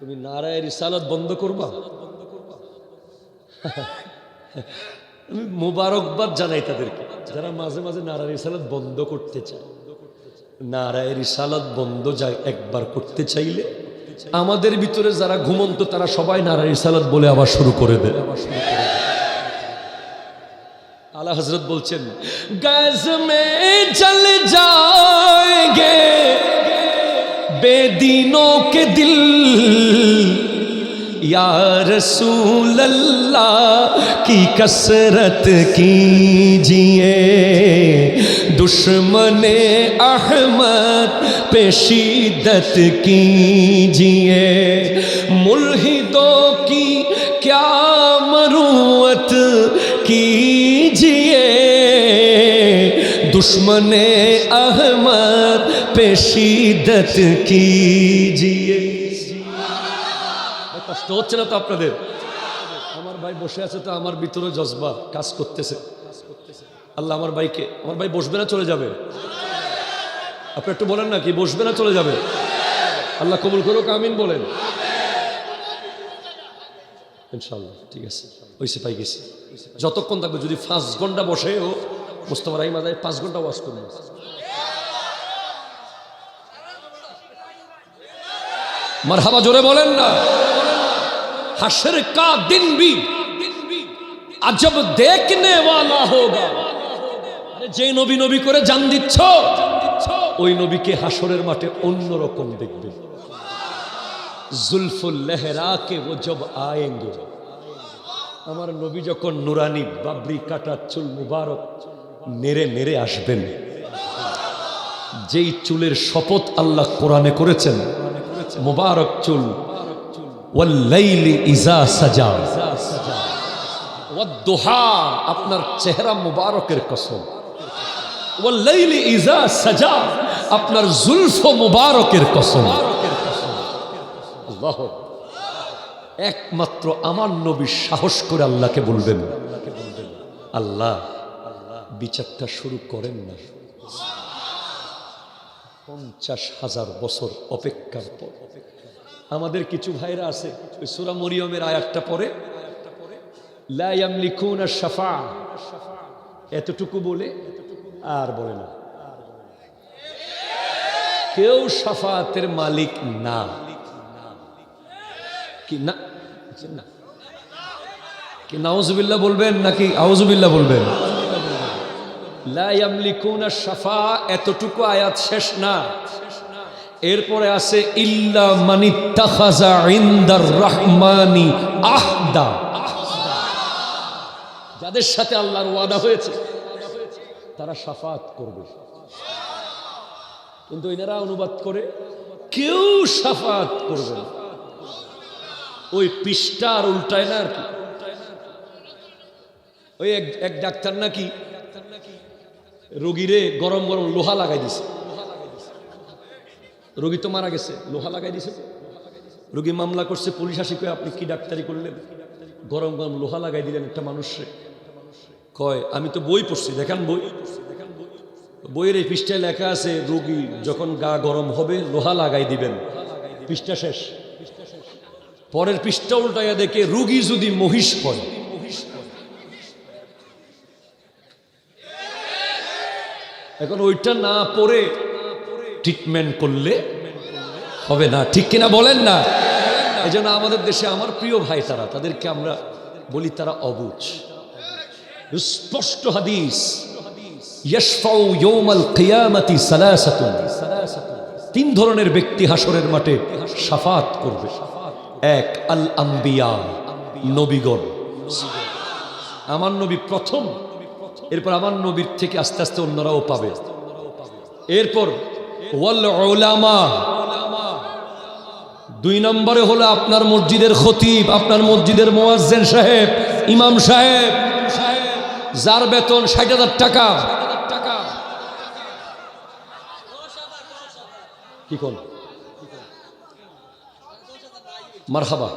তুমি নারায়ের ইসালত বন্ধ করবা? আমি মোবারকবাদ জানাই তাদেরকে, যারা মাঝে মাঝে নারায়ের ইসালত বন্ধ করতে চায়। নারায়ের ইসালত বন্ধ যায় একবার করতে চাইলে, আমাদের ভিতরে যারা ঘুমন্ত, তারা সবাই নারায়ের ইসালত বলে আবার শুরু করে দেয়। আবার আলা হজরত বলছেন গজ মে চল যাएंगे बेदीनों के दिल। या रसूल अल्लाह की कसरत कीजिए। दुश्मन अहमद पेशीदत कीजिए। मुल्हिदों दुश्मन अहमद पे शिद्दत कीजिए কষ্ট হচ্ছে না তো আপনাদের আমার ভাই বসে আছে তো আমার ভিতরে জজবা কাজ করতেছে আল্লাহ আমার ভাইকে আমার ভাই বসবে না চলে যাবে আপনি একটু বলেন না কি বসবে না চলে যাবে আল্লাহ কবুল করুক আমিন বলেন ইনশাল্লাহ ঠিক আছে ওই পাই গেছি যতক্ষণ থাকবে যদি পাঁচ ঘন্টা বসে ও মোস্তফা রাহিম পাঁচ ঘণ্টা ওয়াজ করবে মার হাবা জোরে বলেন না। কা দিন আজব দেখনে ওয়ালা হোগা। যে নবী নবী করে জান দিচ্ছ, ওই নবীকে হাসরের মাঠে অন্যরকম দেখবে। জুলফুল লেহরা কে ও জব আয়েঙ্গে। আমার নবী যখন নুরানি বাবরি কাটা চুল মুবারক নেড়ে নেড়ে আসবেন। যেই চুলের শপথ আল্লাহ কোরআনে করেছেন, মুবারক চুল ইজা আপনার চেহারা মুবারকের কসম। ইজা সাজা, আপনার জুলফ মুবারকের কসম। একমাত্র আমার নবী সাহস করে আল্লাহকে বলবেন। আল্লাহ বিচারটা শুরু করেন না। পঞ্চাশ হাজার বছর অপেক্ষার পর। আমাদের কিছু ভাইরা আছে সুরা মরিয়মের আয়াতটা পরে এতটুকু বলে আর বলে না। কেউ সাফাতের মালিক না। কি না? কি বলবেন নাকি আউজুবিল্লাহ বলবেন? লা ইয়ামলিকুনা শাফা, এতটুকু আয়াত শেষ না। এরপরে আছে, ইল্লা মানিত্তাখাযা ইনদার রহমানি আহদা। যাদের সাথে আল্লাহর ওয়াদা হয়েছে, তারা সাফাত করবে। কিন্তু এনারা অনুবাদ করে, কেউ সাফাত করবে না। ওই পৃষ্ঠা আর উল্টায় না আর কি। ওই এক ডাক্তার নাকি রোগীরে গরম গরম লোহা লাগাই দিছে। রোগী তো মারা গেছে, লোহা লাগাই দিছে। রোগী মামলা করছে, পুলিশ আসি কয়ে, আপনি কি ডাক্তারি করলেন? গরম গরম লোহা লাগাই দিলেন একটা মানুষে কয়, আমি তো বই পড়ছি, দেখান বই। বইয়ের এই পৃষ্ঠায় লেখা আছে, রোগী যখন গা গরম হবে, লোহা লাগাই দিবেন। পৃষ্ঠা শেষ। পরের পৃষ্ঠা উল্টাইয়া দেখে, রুগী যদি মহিষ করে এখন ওইটা না পড়ে ট্রিটমেন্ট করলে হবে না। ঠিক কিনা বলেন না? এই আমাদের দেশে আমার প্রিয় ভাই তারা, তাদেরকে আমরা বলি তারা অবুঝ স্পষ্ট হাদিস তিন ধরনের ব্যক্তি হাসরের মাঠে সাফাত করবে। এক আল নবীগণ। আমার নবী প্রথম এরপর আমার নবীর থেকে আস্তে আস্তে অন্যরাও পাবে। এরপর দুই নম্বরে হলো আপনার মসজিদের খতিব, আপনার মসজিদের মোয়াজ্জেন সাহেব, ইমাম সাহেব, যার বেতন ষাট হাজার টাকা। কি কোন? মারহাবা।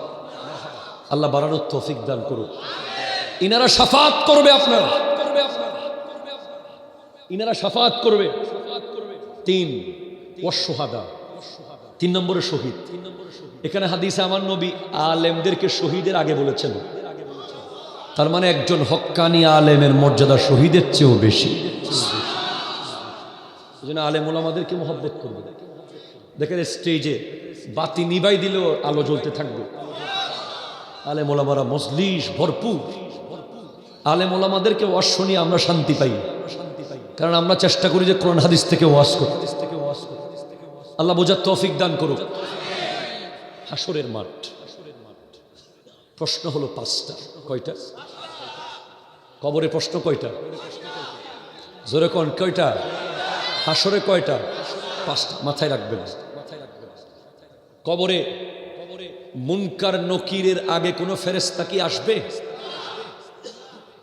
আল্লাহ বাড়ানোর তৌফিক দান করুক। ইনারা সাফাত করবে আপনার। ইনারা সাফাত করবে। তিন ওয়াসহাদা তিন নম্বরে শহীদ। এখানে হাদিসে আমার নবী আলেমদেরকে শহীদের আগে বলেছেন। তার মানে একজন হক্কানি আলেমের মর্যাদা শহীদের চেয়েও বেশি। এই জন্য আলেম ওলামাদেরকে মোহব্বত করবে। দেখেন স্টেজে বাতি নিবাই দিলেও আলো জ্বলতে থাকবে। আলেম ওলামারা মজলিস ভরপুর। আলেম ওলামাদেরকে ওয়াজ শুনিয়ে আমরা শান্তি পাই। কারণ আমরা চেষ্টা করি যে কোরআন হাদিস থেকে ওয়াজ করতে। আল্লাহ বোঝার তৌফিক দান করুক। হাসরের মাঠ। প্রশ্ন হলো পাঁচটা। কয়টা? কবরে প্রশ্ন কয়টা? জোরে কন? কয়টা? হাসরে কয়টা? পাঁচটা। মাথায় রাখবেন। কবরে মুনকার নকিরের আগে কোনো ফেরেস্তা কি আসবে?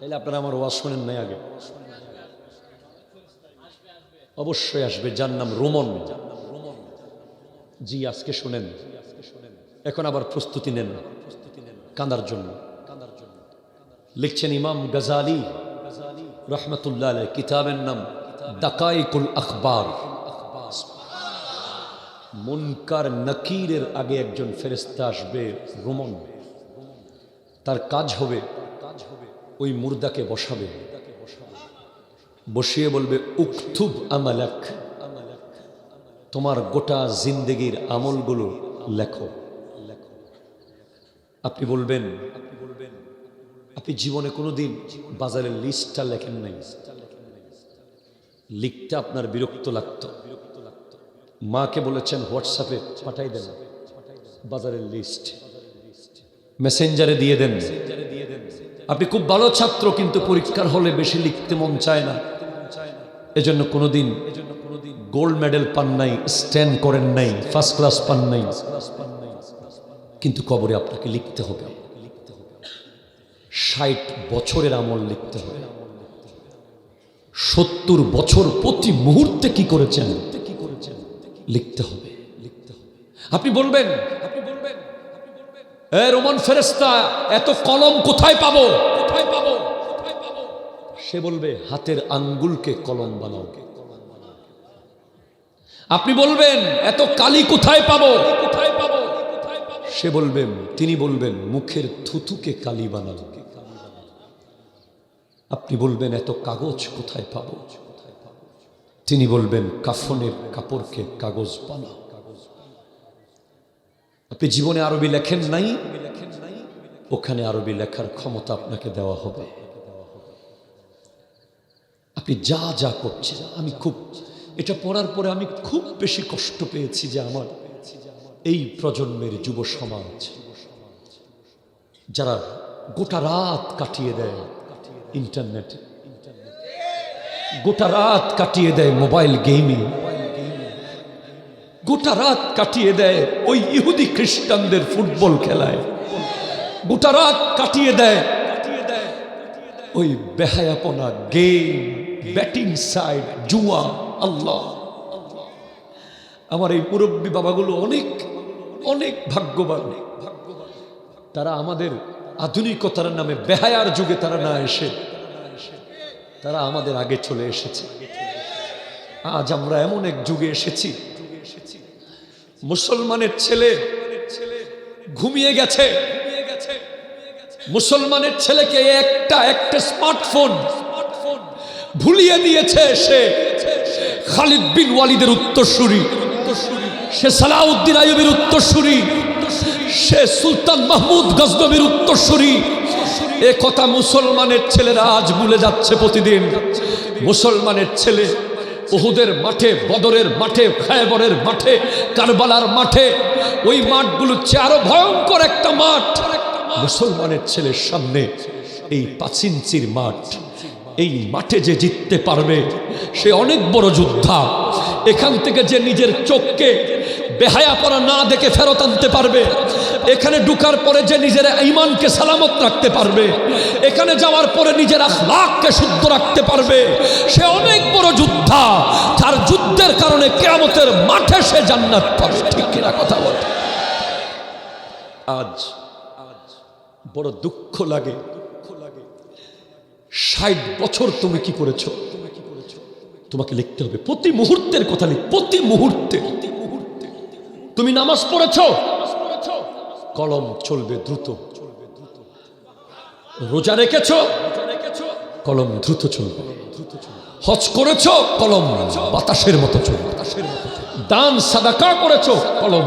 তাহলে আপনারা আমার ওয়াজ শোনেন নাই আগে। অবশ্যই আসবে, যার নাম রোমন। জি, আজকে শোনেন। এখন আবার প্রস্তুতি নেন, কাঁদার জন্য। লিখছেন ইমাম গজালি, রহমতুল্লাহ কিতাবের নাম দাকাইকুল আখবার। মুনকার নকিরের আগে একজন ফেরেস্তা আসবে, রোমন। তার কাজ হবে ওই মুর্দাকে বসাবে। বসিয়ে বলবে উকথুব আমালাক। তোমার গোটা জিন্দেগির আমলগুলো লেখো। আপনি বলবেন, আপনি জীবনে কোনোদিন বাজারের লিস্টটা লেখেন নাই। লিখতে আপনার বিরক্ত লাগতো। মাকে বলেছেন, হোয়াটসঅ্যাপে পাঠাই দেন, বাজারের লিস্ট। মেসেঞ্জারে দিয়ে দেন। আপনি খুব ভালো ছাত্র, কিন্তু পরীক্ষার হলে বেশি লিখতে মন চায় না। এজন্য কোনোদিন গোল্ড মেডেল পান নাই, স্ট্যান্ড করেন নাই, ফার্স্ট ক্লাস পান নাই। কিন্তু কবরে আপনাকে লিখতে হবে। ষাট বছরের আমল লিখতে হবে। সত্তর বছর প্রতি মুহূর্তে কি করেছেন? লিখতে হবে। লিখতে হবে আপনি বলবেন রোমান ফেরেস্তা এত কলম কোথায় পাবো? কোথায় পাবো? সে বলবে, হাতের আঙ্গুলকে কলম বানাও। আপনি বলবেন, এত কালি কোথায় পাবো? কোথায় পাবো সে বলবেন তিনি বলবেন, মুখের থুতুকে কালি বানাও। আপনি বলবেন, এত কাগজ কোথায় পাবো? তিনি বলবেন, কাফনের কাপড়কে কাগজ বানাও। আপনি জীবনে আরবি লেখেন নাই, ওখানে আরবি লেখার ক্ষমতা আপনাকে দেওয়া হবে। আপনি যা যা করছেন, আমি খুব, এটা পড়ার পরে আমি খুব বেশি কষ্ট পেয়েছি যে আমার এই প্রজন্মের যুব সমাজ, যারা গোটা রাত কাটিয়ে দেয় ইন্টারনেটে, গোটা রাত কাটিয়ে দেয় মোবাইল গেমিং গোটা রাত কাটিয়ে দেয় ওই ইহুদি খ্রিস্টানদের ফুটবল খেলায়। গোটা রাত কাটিয়ে দেয় ওই বেহায়াপনা গেম ব্যাটিং সাইড জুয়া আল্লাহ। আমার এই মুরব্বী বাবাগুলো অনেক অনেক ভাগ্যবান। তারা আমাদের আধুনিকতার নামে, বেহায়ার যুগে তারা না এসে, তারা আমাদের আগে চলে এসেছে। আজ আমরা এমন এক যুগে এসেছি মুসলমানের ছেলে ঘুমিয়ে গেছে। মুসলমানের ছেলেকে একটা একটা স্মার্টফোন ভুলিয়ে দিয়েছে সে খালিদ বিন ওয়ালিদের উত্তরসূরি। সে সালাউদ্দিন আইবের উত্তরসূরি। সে সুলতান মাহমুদ গজনবীর উত্তরসূরি। এ কথা মুসলমানের ছেলেরা আজ ভুলে যাচ্ছে প্রতিদিন। মুসলমানের ছেলে ওহুদের মাঠে, বদরের মাঠে, খায়বরের মাঠে, কারবালার মাঠে, ওই মাঠগুলো আরও ভয়ঙ্কর একটা মাঠ। মুসলমানের ছেলের সামনে এই পাঁচিঞ্চির মাঠ, এই মাঠে যে জিততে পারবে, সে অনেক বড় যোদ্ধা। এখান থেকে যে নিজের চোখকে বেহায়া পড়া না দেখে ফেরত আনতে পারবে। এখানে ঢুকার পরে যে নিজের ইমানকে সালামত রাখতে পারবে, এখানে যাওয়ার পরে নিজের আখলাককে শুদ্ধ রাখতে পারবে, সে অনেক বড় যোদ্ধা তার যুদ্ধের কারণে কেয়ামতের মাঠে সে জান্নাত পাবে। ঠিক কিনা কথা বলে। আজ আজ বড় দুঃখ লাগে। ষাট বছর তুমি কি করেছ? তোমাকে লিখতে হবে। প্রতি মুহূর্তের কথা লিখ, প্রতি মুহূর্তে তুমি নামাজ পড়েছ? কলম চলবে দ্রুত। রোজা রেখেছ? কলম দ্রুত চলবে। হজ করেছ? কলম বাতাসের মতো চলবে। দান সাদাকা করেছ? কলম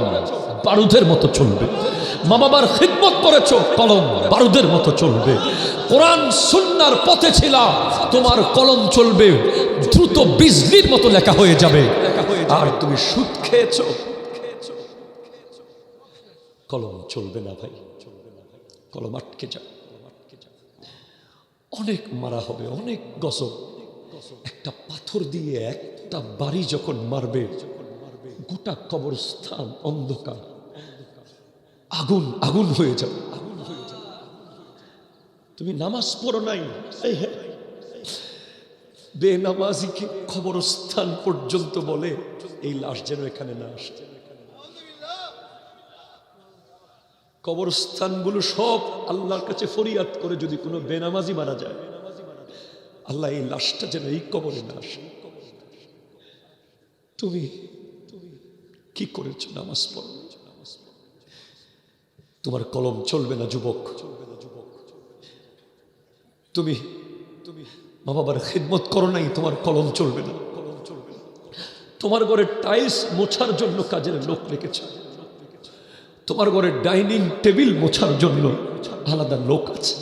বারুদের মতো চলবে। মা বাবার খিদমত করেছ? কলম বারুদের মতো চলবে। কোরআন সুন্নার পথে ছিলাম তোমার কলম চলবে। দ্রুত বিজলির মতো লেখা হয়ে যাবে। আর তুমি সুদ খেয়েছ? কলম চলবে না ভাই, কলম আটকে যাবে অনেক মারা হবে, অনেক গজব। একটা পাথর দিয়ে একটা বাড়ি যখন মারবে, গোটা কবরস্থান অন্ধকার। আগুন আগুন হয়ে যাবে। আগুন হয়ে তুমি নামাজ পড়ো নাই? এই হ্যাঁ। বেনামাজিকে কবরস্থান পর্যন্ত বলে, এই লাশ যেন এখানে না আসে কবরস্থানগুলো সব আল্লাহর কাছে ফরিয়াদ করে যদি কোনো বেনামাজি মারা যায়। আল্লাহ এই লাশটা যেন এই কবরে না আসে। তুমি কি করেছ নামাজ পড়ো? তোমার কলম চলবে না, যুবক? তুমি তুমি মা বাবার খেদমত করো নাই, তোমার কলম চলবে না কলম চলবে না। তোমার ঘরে টাইলস মোছার জন্য কাজের লোক রেখেছো। তোমার ঘরে ডাইনিং টেবিল মোছার জন্য আলাদা লোক আছে।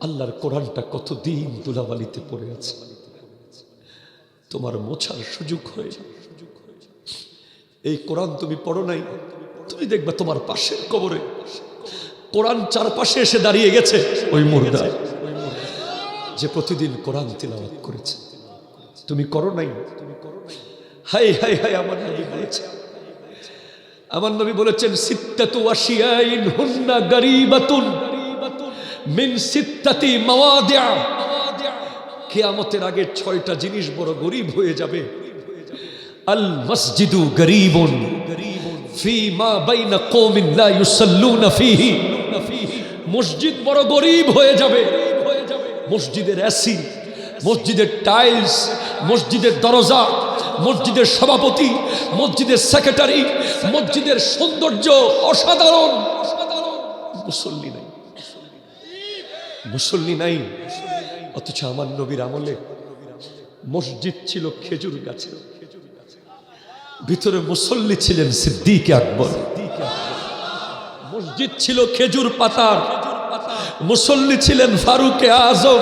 আল্লাহর কোরআনটা কতদিন দুলাবালিতে পড়ে আছে। তোমার মোছার সুযোগ হয়ে এই কোরআন তুমি পড়ো নাই, তুমি দেখবে তোমার পাশের কবরে কোরআন চারপাশে এসে দাঁড়িয়ে গেছে ওই মুর্দায় যে প্রতিদিন কোরআন তিলাওয়াত করেছে। তুমি করো নাই? হাই হাই হাই আমার নবী বলেছে। আমার নবী বলেছেন, সিত্তাতু মিন কিয়ামতের আগে ছয়টা জিনিস বড় গরিব হয়ে যাবে। আল মসজিদু গরিবুন ফিহি। মসজিদ বড় গরিব হয়ে যাবে। মসজিদের এসি, মসজিদের টাইলস, মসজিদের দরজা, মসজিদের সভাপতি, মসজিদের সেক্রেটারি মসজিদের সৌন্দর্য অসাধারণ। মুসল্লি নাই। মুসল্লি নাই। অথচ আমার নবীর আমলে মসজিদ ছিল খেজুর গাছে ভিতরে মুসল্লি ছিলেন সিদ্দিক আকবর। মসজিদ ছিল খেজুর পাতার। মুসল্লি ছিলেন ফারুকে আজম।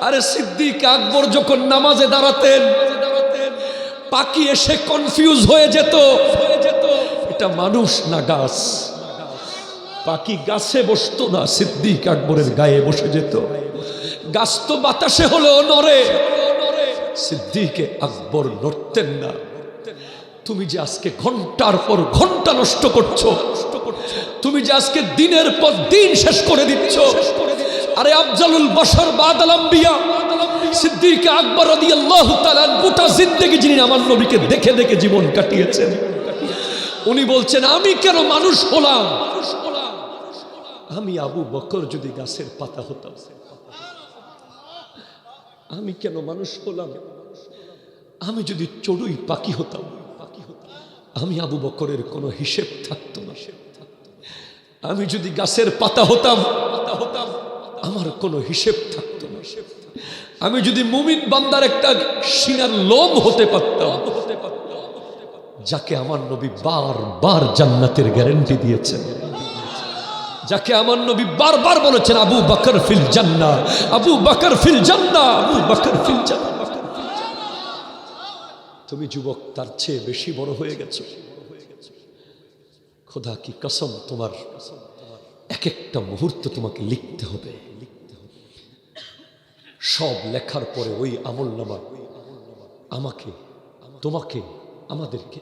আরে সিদ্দিক আকবর যখন নামাজে দাঁড়াতেন পাখি এসে কনফিউজ হয়ে যেত। এটা মানুষ না গাছ? পাখি গাছে বসতো না, সিদ্দিক আকবরের গায়ে বসে যেত। গাছ তো বাতাসে হলেও নড়ে। সিদ্দিকে আকবর নড়তেন না। তুমি যে আজকে ঘণ্টার পর ঘণ্টা নষ্ট করছ, তুমি যে আজকে দিনের পর দিন শেষ করে দিচ্ছ। আরে আফজালুল বশর বাদাল আম্বিয়া সিদ্দিক আকবর রাদিয়াল্লাহু তাআলা গোটা জিন্দেগি যিনি আমার নবীকে দেখে দেখে জীবন কাটিয়েছেন। উনি বলছেন, আমি কেন মানুষ হলাম? আমি আবু বকর যদি গাছের পাতা হতাম। আমি কেন মানুষ হলাম? আমি যদি চড়ুই পাখি হতাম। আমি আবু বকরের কোনো হিসেব থাকতো না। আমি যদি গাছের পাতা হতাম। হতাম আমার কোনো হিসেব থাকতো না। আমি যদি মুমিন বান্দার একটা সিনার লোম হতে পারতাম, যাকে আমার নবী বারবার জান্নাতের গ্যারেন্টি দিয়েছেন। যাকে আমার নবী বারবার বলেছেন, আবু বকর ফিল জান্না আবু বকর ফিল জান্না আবু বকর ফিল জান্না তুমি যুবক, তার চেয়ে বেশি বড় হয়ে গেছো। খোদা কি কসম তোমার এক একটা মুহূর্ত তোমাকে লিখতে হবে। সব লেখার পরে ওই আমল নামা আমাকে, তোমাকে, আমাদেরকে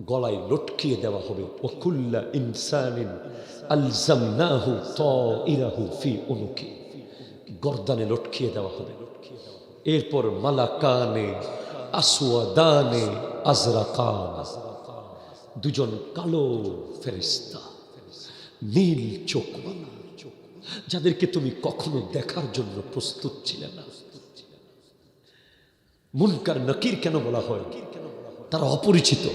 গলায় লটকিয়ে দেওয়া হবে। ওকুল্লা ইনসানিন আলজামনাহু তাইরাহু ফি উনুকি। গর্দানে লটকিয়ে দেওয়া হবে। এরপর মালাকানে, আসওয়াদানে, আজরাকান। দুজন কালো ফেরেস্তা নীল চোখওয়ালা যাদেরকে তুমি কখনো দেখার জন্য প্রস্তুত ছিলে না। মুনকার, নকির কেন বলা হয়? তারা অপরিচিত।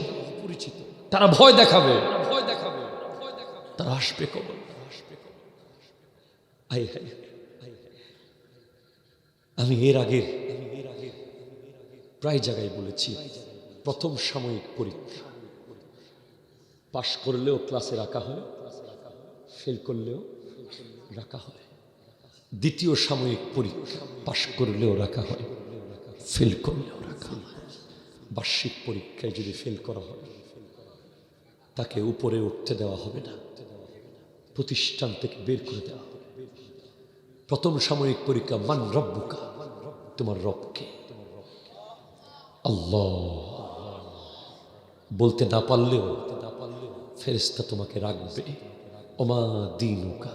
পরিচিত তারা ভয় দেখাবে। ভয় দেখাবে তারা আসবে হাই। আমি এর আগের, প্রায় জায়গায় বলেছি, প্রথম সাময়িক পরীক্ষা। পাশ করলেও ক্লাসে রাখা হয় ফেল করলেও রাখা হয়। দ্বিতীয় সাময়িক পরীক্ষা পাশ করলেও রাখা হয় ফেল করলেও রাখা হয়। বার্ষিক পরীক্ষায় যদি ফেল করা হয়, তাকে উপরে উঠতে দেওয়া হবে না, প্রতিষ্ঠান থেকে বের করে দেওয়া হবে। প্রথম সাময়িক পরীক্ষা, মান রব্বুকা, তোমার রবকে। আল্লাহ, বলতে না পারলেও ফেরেস্তা তোমাকে রাখবে। ওমা দিনুকা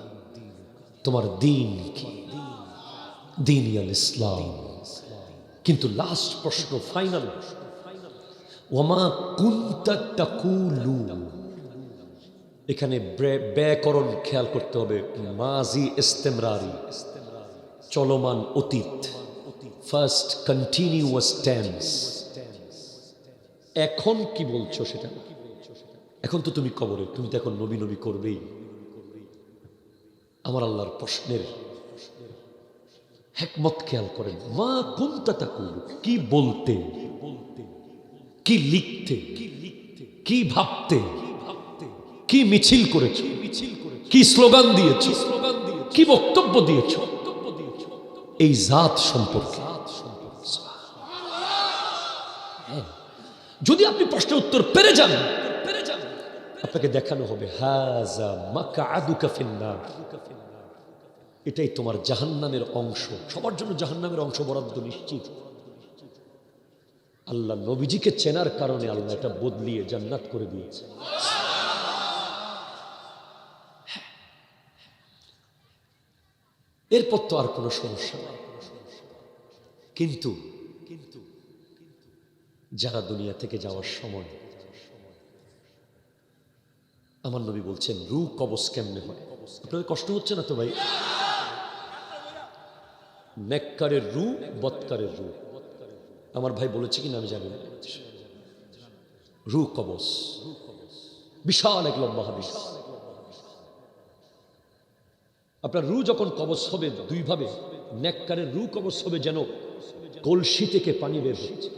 তোমার দিন কি? দিন আল ইসলাম। কিন্তু লাস্ট প্রশ্ন ফাইনাল ওমা কুন্তা তাকুলু। এখানে ব্যাকরণ খেয়াল করতে হবে, মাজি ইস্তেমরারি। চলমান অতীত। ফার্স্ট কন্টিনিউয়াস টেন্স এখন কি বলছো সেটা। এখন তো তুমি কবরে, তুমি তো এখন নবী নবী করবেই। আমার আল্লাহর প্রশ্নের হেকমত খেয়াল করেন। মা কুন্তা তাকুল? কি বলতে? কি লিখতে? কি ভাবতে? কি মিছিল করেছ? কি স্লোগান দিয়েছ? কি বক্তব্য দিয়েছ? বক্তব্য দিয়েছ এই জাত সম্পর্কে। হ্যাঁ। যদি আপনি প্রশ্নের উত্তর পেরে যান আপনাকে দেখানো হবে হাজা এটাই তোমার জাহান্নামের অংশ। সবার জন্য জাহান্নামের অংশ বরাদ্দ নিশ্চিত। আল্লাহ নবীজিকে চেনার কারণে আল্লাহ এটা বদলিয়ে জান্নাত করে দিয়েছে। এরপর তো আর কোনো সমস্যা কিন্তু কিন্তু, যারা দুনিয়া থেকে যাওয়ার সময় আমার নবী বলছেন রু কবস কেমনে হয়? আপনাদের কষ্ট হচ্ছে না তো ভাই? নেককারের রু বৎকারের রু আমার ভাই বলেছে কিনা আমি জানি রু কবস বিশাল এক লম্বা হাদিস। আপনার রু যখন কবচ হবে দুইভাবে, নেককারের রু কবচ হবে যেন কলসি থেকে পানি বের হচ্ছে।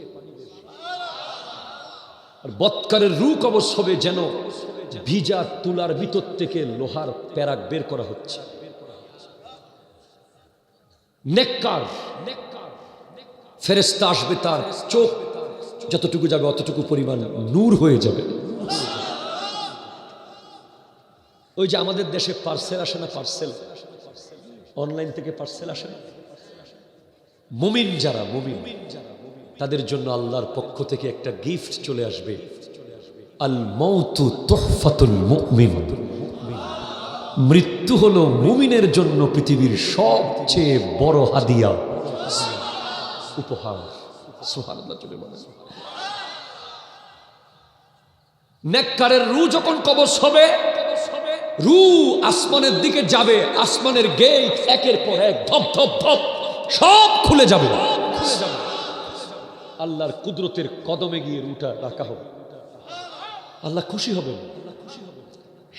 আর বৎকারের রু কবচ হবে যেন ভিজা তুলার ভিতর থেকে লোহার প্যারাক বের করা হচ্ছে। ফেরেস্তা আসবে তার চোখ, যতটুকু যাবে অতটুকু পরিমাণ নূর হয়ে যাবে। ওই যে আমাদের দেশে পার্সেল আসে না পার্সেল? অনলাইন থেকে পার্সেল আসে না? মুমিন যারা, মুমিন, তাদের জন্য আল্লাহর পক্ষ থেকে একটা গিফট চলে আসবে। আল মৌতু তোহফাতুল মৃত্যু হলো মুমিনের জন্য পৃথিবীর সবচেয়ে বড় হাদিয়া। উপহার। নেককারের রু যখন কবচ হবে রু আসমানের দিকে যাবে, আসমানের গেট একের পর এক ধপ ধপ ধপ, সব খুলে যাবে। আল্লাহর কুদরতের কদমে গিয়ে রুটা রাখা হবে। আল্লাহ খুশি হবেন।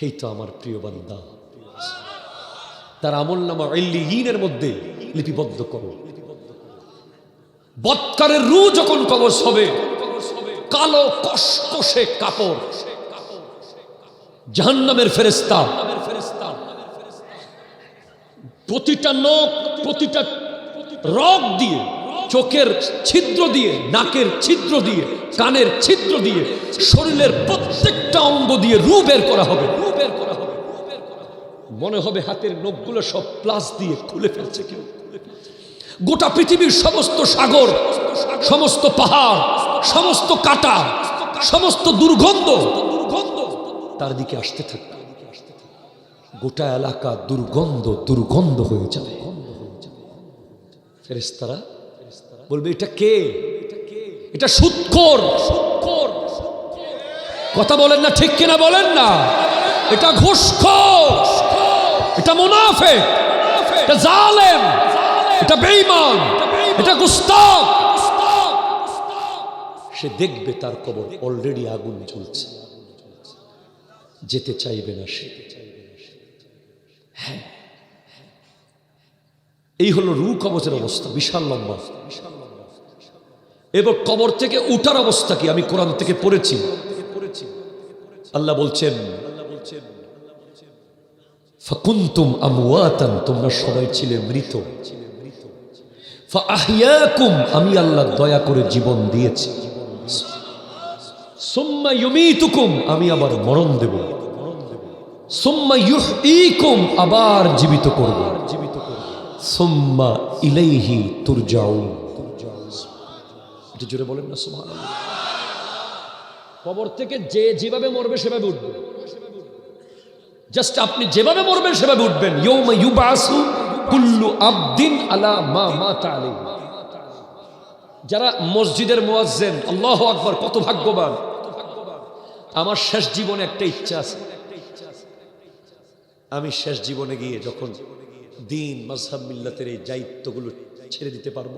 এই তো আমার প্রিয় বান্দা। তার আমল নামা ইনের মধ্যে লিপিবদ্ধ করো। বৎকারের রু যখন কবচ হবে, কালো কসকসে কাপড়। জাহান্নামের ফেরেস্তা প্রতিটা নখ, প্রতিটা রগ দিয়ে চোখের ছিদ্র দিয়ে, নাকের ছিদ্র দিয়ে, কানের ছিদ্র দিয়ে, শরীরের প্রত্যেকটা অঙ্গ দিয়ে রু বের করা হবে, রু বের করা হবে মনে হবে হাতের নখগুলো সব প্লাস দিয়ে খুলে ফেলছে কেউ গোটা পৃথিবীর সমস্ত সাগর, সমস্ত পাহাড়, সমস্ত কাটা, সমস্ত দুর্গন্ধ দুর্গন্ধ তার দিকে আসতে থাকবে। গোটা এলাকা দুর্গন্ধ দুর্গন্ধ হয়ে যাবে। ফেরেস্তারা বলবে, এটা কে? এটা সুৎকর। কথা বলেন না, ঠিক কিনা বলেন না? এটা ঘুষখোর। এটা মুনাফে এটা জালেম। এটা বেঈমান। এটা গুস্তাখ। সে দেখবে তার কবর অলরেডি আগুন জ্বলছে। যেতে চাইবে না সে। হ্যাঁ। এই হলো রু কবচের অবস্থা, বিশাল লম্বা। এবং কবর থেকে উঠার অবস্থা কি? আমি কোরআন থেকে পড়েছি। আল্লাহ বলছেন জীবন দিয়েছি। সুম্মা আমি আবার মরণ দেব। সুম্মা ইউহইকুম আবার জীবিত করব। জীবিত করব সুম্মা ইলাইহি এটা জোরে বলেন না, সুবহানাল্লাহ। কবর থেকে যে যেভাবে মরবে সেভাবে উঠবে। জাস্ট আপনি যেভাবে মরবেন সেভাবে উঠবেন। কুল্লু আলা মা যারা মসজিদের মুয়াজ্জেন, আল্লাহ আকবার, কত ভাগ্যবান। আমার শেষ জীবনে একটা ইচ্ছা আছে। আমি শেষ জীবনে গিয়ে যখন দিন মাজহাব মিল্লাতের এই দায়িত্বগুলো ছেড়ে দিতে পারব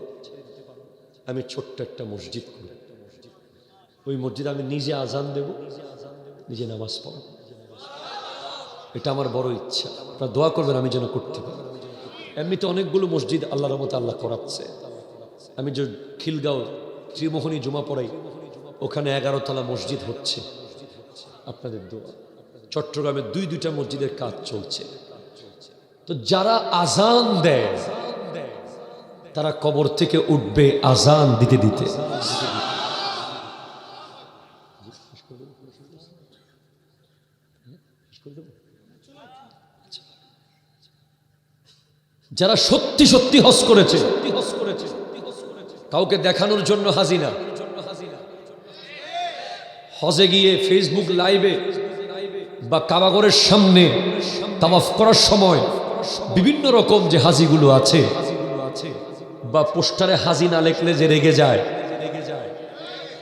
আমি ছোট্ট একটা মসজিদ করব ওই মসজিদে আমি নিজে আজান দেব, নিজে নামাজ পড়ব। এটা আমার বড় ইচ্ছা। আপনারা দোয়া করবেন আমি যেন করতে পারি। এমনিতে অনেকগুলো মসজিদ আল্লাহ মতো আল্লাহ করাচ্ছে। আমি যে খিলগাঁও ত্রিমোহনী জমা পড়াই, ওখানে এগারো তলা মসজিদ হচ্ছে। আপনাদের দোয়া। চট্টগ্রামে দুই দুইটা মসজিদের কাজ চলছে। তো যারা আজান দেয় তারা কবর থেকে উঠবে আজান দিতে দিতে। যারা সত্যি সত্যি হস করেছে, কাউকে দেখানোর জন্য হাজিনা হজে গিয়ে ফেসবুক লাইভে বা কাবাগরের সামনে তাওয়াফ করার সময় বিভিন্ন রকম যে হাজিগুলো আছে বা পোস্টারে হাজি না লেখলে যে রেগে যায়।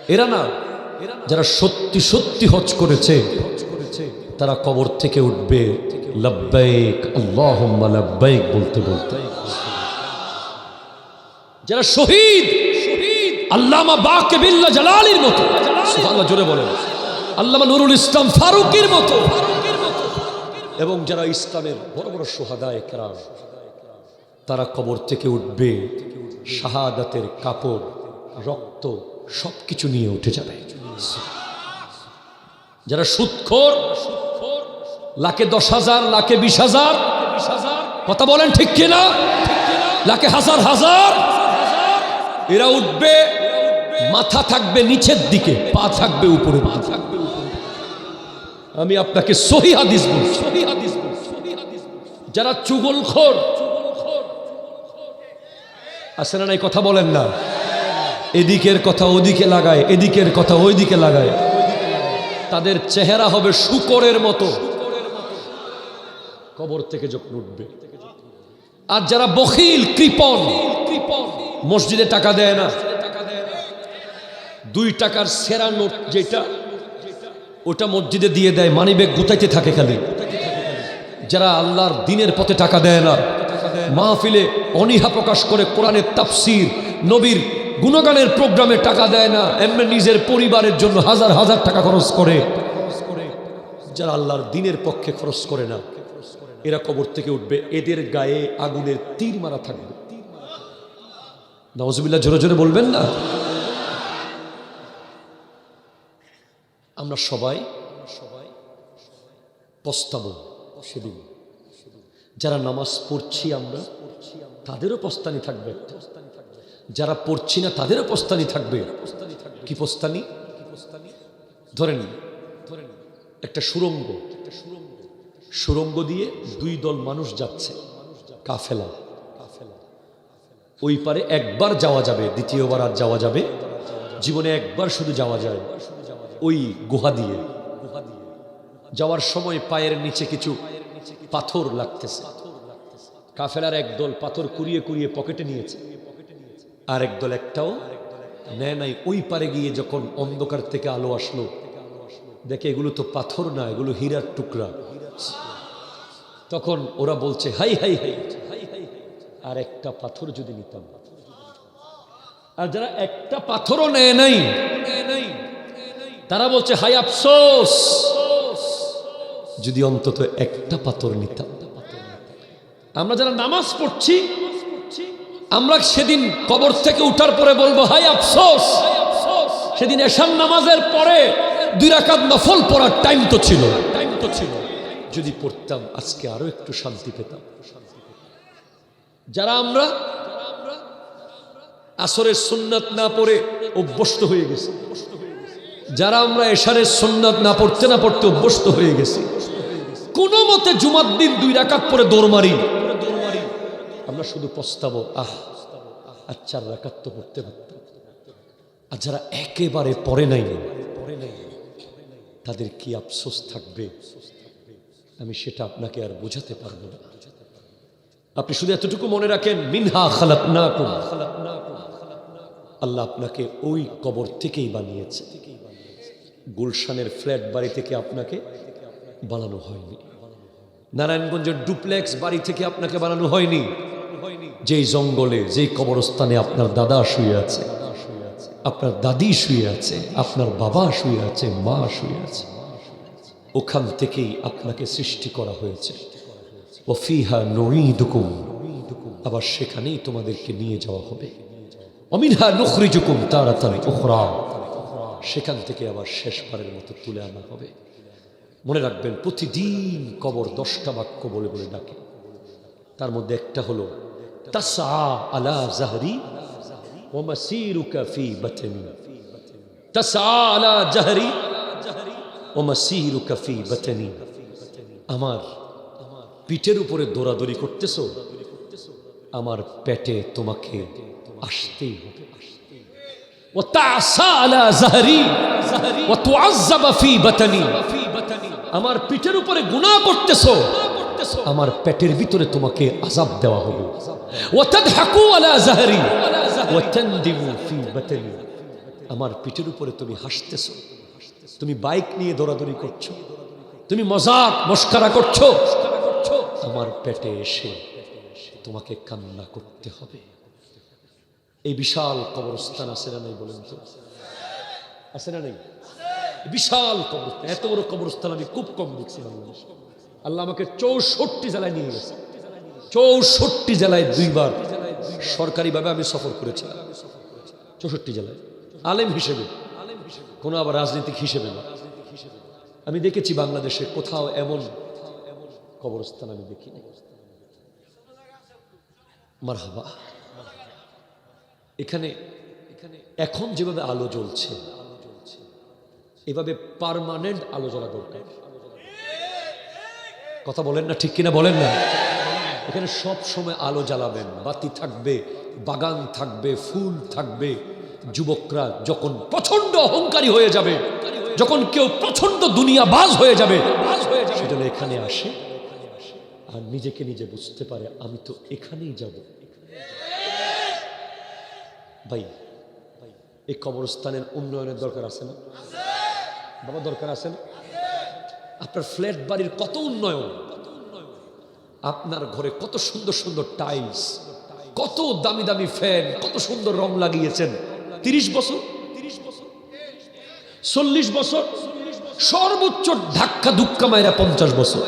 এরা না, যারা সত্যি সত্যি হজ করেছে, তারা কবর থেকে উঠবে। বলতে বলতে। যারা শহীদ, আল্লামা বাকে বিল্লা জালালির মতো, সুবহানাল্লাহ জোরে বলেন। আল্লামা নুরুল ইসলাম ফারুকের মতো। এবং যারা ইসলামের বড় বড় সোহাদায় কেরাম তারা কবর থেকে উঠবে, শাহাদাতের কাপড়, রক্ত সব কিছু নিয়ে উঠে যাবে। যারা সুৎখোর, লাখে দশ হাজার, লাখে বিশ হাজার, কথা বলেন ঠিক কিনা? লাখে হাজার হাজার, এরা উঠবে, মাথা থাকবে নিচের দিকে, পা থাকবে উপরে পা থাকবে আমি আপনাকে সহি হাদিস বলছি। যারা চুগলখোর আছে না নাই, কথা বলেন না। এদিকের কথা ওদিকে লাগায়, এদিকের কথা ওইদিকে লাগায়। তাদের চেহারা হবে শুকরের মতো। কবর থেকে যখন উঠবে। আর যারা বখিল কৃপন মসজিদে টাকা দেয় না। দুই টাকার সেরা নোট যেটা, ওটা মসজিদে দিয়ে দেয়, মানিব্যাগ গুতাইতে থাকে খালি। যারা আল্লাহর দিনের পথে টাকা দেয় না। মাহফিলে অনীহা প্রকাশ করে কোরআনের তাফসির, নবীর গুণগানের প্রোগ্রামে টাকা দেয় না, এমনি নিজের পরিবারের জন্য হাজার হাজার টাকা খরচ করে। যারা আল্লাহর দিনের পক্ষে খরচ করে না, এরা কবর থেকে উঠবে, এদের গায়ে আগুনের তীর মারা থাকবে। নওয়াজবিল্লাহ জোরে জোরে বলবেন না? আমরা সবাই সবাই পস্তাবো সেদিন। যারা নামাজ পড়ছি আমরা, তাদেরও পস্তানি থাকবে যারা পড়ছি না, তাদেরও পস্তানি থাকবে। কি পস্তানি ধরেন একটা সুরঙ্গ। সুরঙ্গ দিয়ে দুই দল মানুষ যাচ্ছে, কাফেলা। ওই পারে একবার যাওয়া যাবে, দ্বিতীয়বার আর যাওয়া যাবে। জীবনে একবার শুধু যাওয়া যায়, ওই গুহা দিয়ে। যাওয়ার সময় পায়ের নিচে কিছু পাথর লাগতেছে। কাফেলার একদল পাথর কুড়িয়ে কুড়িয়ে পকেটে নিয়েছে। আর একদল একটাও নেয় নাই। ওই পারে গিয়ে যখন অন্ধকার থেকে আলো আসলো, দেখে এগুলো তো পাথর না, এগুলো হীরার টুকরা। তখন ওরা বলছে, হাই হাই হাই। আর একটা পাথর যদি নিতাম। আর যারা একটা পাথরও নেয় নাই, তারা বলছে, হাই, আফসোস। যদি অন্তত একটা পাথর নিতাম। আমরা যারা নামাজ পড়ছি, আমরা সেদিন কবর থেকে উঠার পরে বলব হাই আফসোস, সেদিন এশান নামাজের পরে দুই রাকাত নফল পড়ার টাইম তো ছিল টাইম তো ছিল। যদি পড়তাম, আজকে আরও একটু শান্তি পেতাম। যারা আমরা আসরের সুন্নাত না পড়ে অভ্যস্ত হয়ে গেছি। যারা আমরা এশারের সুন্নাত না পড়তে না পড়তে অভ্যস্ত হয়ে গেছি। কোনো মতে জুমার দিন দুই রাকাত পরে দৌড় মারি। আমরা শুধু পস্তাবো, আহ আর চার রাকাত তো পড়তে পারতাম। আর যারা একেবারে পরে নাই, তাদের কি আফসোস থাকবে? আমি সেটা আপনাকে আর বোঝাতে পারব না। আপনি শুধু এতটুকু মনে রাখেন, মিনহা খালাক না আল্লাহ আপনাকে ওই কবর থেকেই বানিয়েছে। গুলশানের ফ্ল্যাট বাড়ি থেকে আপনাকে বানানো হয়নি। নারায়ণগঞ্জের ডুপ্লেক্স বাড়ি থেকে আপনাকে বানানো হয়নি। যেই জঙ্গলে, যেই কবরস্থানে আপনার দাদা শুয়ে আছে, আপনার দাদি শুয়ে আছে, আপনার বাবা শুয়ে আছে, মা শুয়ে আছে, ওখান থেকেই আপনাকে সৃষ্টি করা হয়েছে। ও ফিহা নুকুম আবার সেখানেই তোমাদেরকে নিয়ে যাওয়া হবে। অমিনহা নুখরিজুকুম তাড়াতাড়ি উখরা, সেখান থেকে আবার শেষবারের মতো তুলে আনা হবে। মনে রাখবেন, প্রতিদিন কবর দশটা বাক্য বলে বলে ডাকে। তার মধ্যে একটা হলো আমার পিঠের উপরে দৌড়াদৌড়ি করতেছ? আমার পেটে তোমাকে আসতেই হবে। ও তাসা আলা জাহরি ও তুআজ্জাবা ফি বাতনি। আমার পিঠের উপরে গুণা করতেছ, আমার পেটের ভিতরে তোমাকে আজাব দেওয়া হলো। আমার পিঠের উপরে তুমি হাসতেছ, তুমি বাইক নিয়ে দৌড়াদৌড়ি করছ, তুমি মজাক মস্কারা করছ, আমার পেটে এসে তোমাকে কান্না করতে হবে। এই বিশাল কবরস্থান আছে না নাই বলেন তো? আছে না নাই? বিশাল কবরস্থান, এত বড় কবরস্থান আমি খুব কম দেখছি বাংলাদেশে। আল্লাহ আমাকে চৌষট্টি জেলায় নিয়ে গেছে। চৌষট্টি জেলায় দুইবার সরকারিভাবে আমি সফর করেছিলাম। চৌষট্টি জেলায়। আলেম হিসেবে। কোনো আবার রাজনৈতিক হিসেবে না। আমি দেখেছি বাংলাদেশে কোথাও এমন কবরস্থান আমি দেখিনি মারহাবা। এখানে এখানে এখন যেভাবে আলো জ্বলছে এভাবে পারমানেন্ট আলো জ্বলা দরকার কথা বলেন না, ঠিক কিনা বলেন না? এখানে সব সময় আলো জ্বালাবেন, বাতি থাকবে, বাগান থাকবে, ফুল থাকবে। যুবকরা যখন প্রচণ্ড অহংকারী হয়ে যাবে, যখন কেউ প্রচণ্ড দুনিয়া বাজ হয়ে যাবে, সেজন্য এখানে আসে আর নিজেকে নিজে বুঝতে পারে, আমি তো এখানেই যাব। ভাই, এই কবরস্থানের উন্নয়নের দরকার আছে না? বাবা, দরকার আছে? না আপনার ফ্ল্যাট বাড়ির কত উন্নয়ন? আপনার ঘরে কত সুন্দর সুন্দর টাইলস, কত দামি দামি ফ্যান, কত সুন্দর রং লাগিয়েছেন? তিরিশ বছর? চল্লিশ বছর? সর্বোচ্চ ধাক্কা ধুক্কা মায়েরা পঞ্চাশ বছর।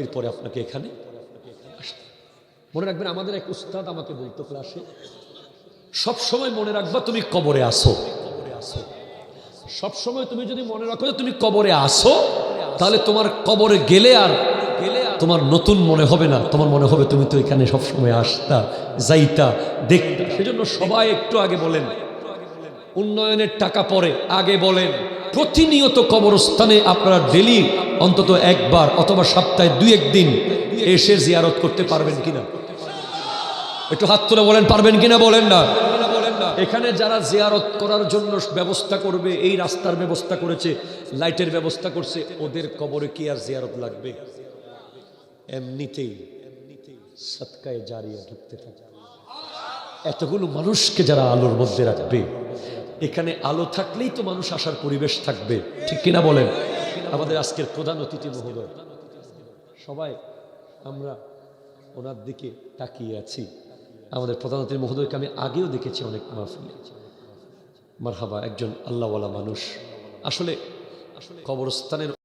এরপরে আপনাকে এখানে মনে রাখবেন, আমাদের এক উস্তাদ আমাকে বলতো ক্লাসে সব সময় মনে রাখবা তুমি কবরে আসো সব সময় তুমি যদি মনে রাখো তুমি কবরে আসো, তাহলে তোমার কবরে গেলে আর গেলে তোমার নতুন মনে হবে না। তোমার মনে হবে তুমি তো এখানে সব সময় আসতা, যাইতা, দেখতা। সেজন্য সবাই একটু আগে বলেন, উন্নয়নের টাকা পরে আগে বলেন, প্রতিনিয়ত কবরস্থানে আপনারা ডেলি অন্তত একবার অথবা সপ্তাহে দুই একদিন এসে জিয়ারত করতে পারবেন কিনা? একটু হাত তুলে বলেন, পারবেন কিনা? বলেন না। এখানে যারা জিয়ারত করার জন্য ব্যবস্থা করবে, এই রাস্তার ব্যবস্থা করেছে, লাইটের ব্যবস্থা করছে, ওদের কবরে কি আর জিয়ারত লাগবে? এমনিতেই সৎকায় জারিয়া ঢুকতে থাকে। এতগুলো মানুষকে যারা আলোর মধ্যে রাখবে, এখানে আলো থাকলেই তো মানুষ আসার পরিবেশ থাকবে, ঠিক কিনা বলেন? আমাদের আজকের প্রধান অতিথি মহোদয়। সবাই, আমরা ওনার দিকে তাকিয়ে আছি। আমাদের প্রধানমন্ত্রী মহোদয়কে আমি আগেও দেখেছি অনেক মাহফিলে। মারহাবা একজন আল্লাহওয়ালা মানুষ। আসলে কবরস্থানের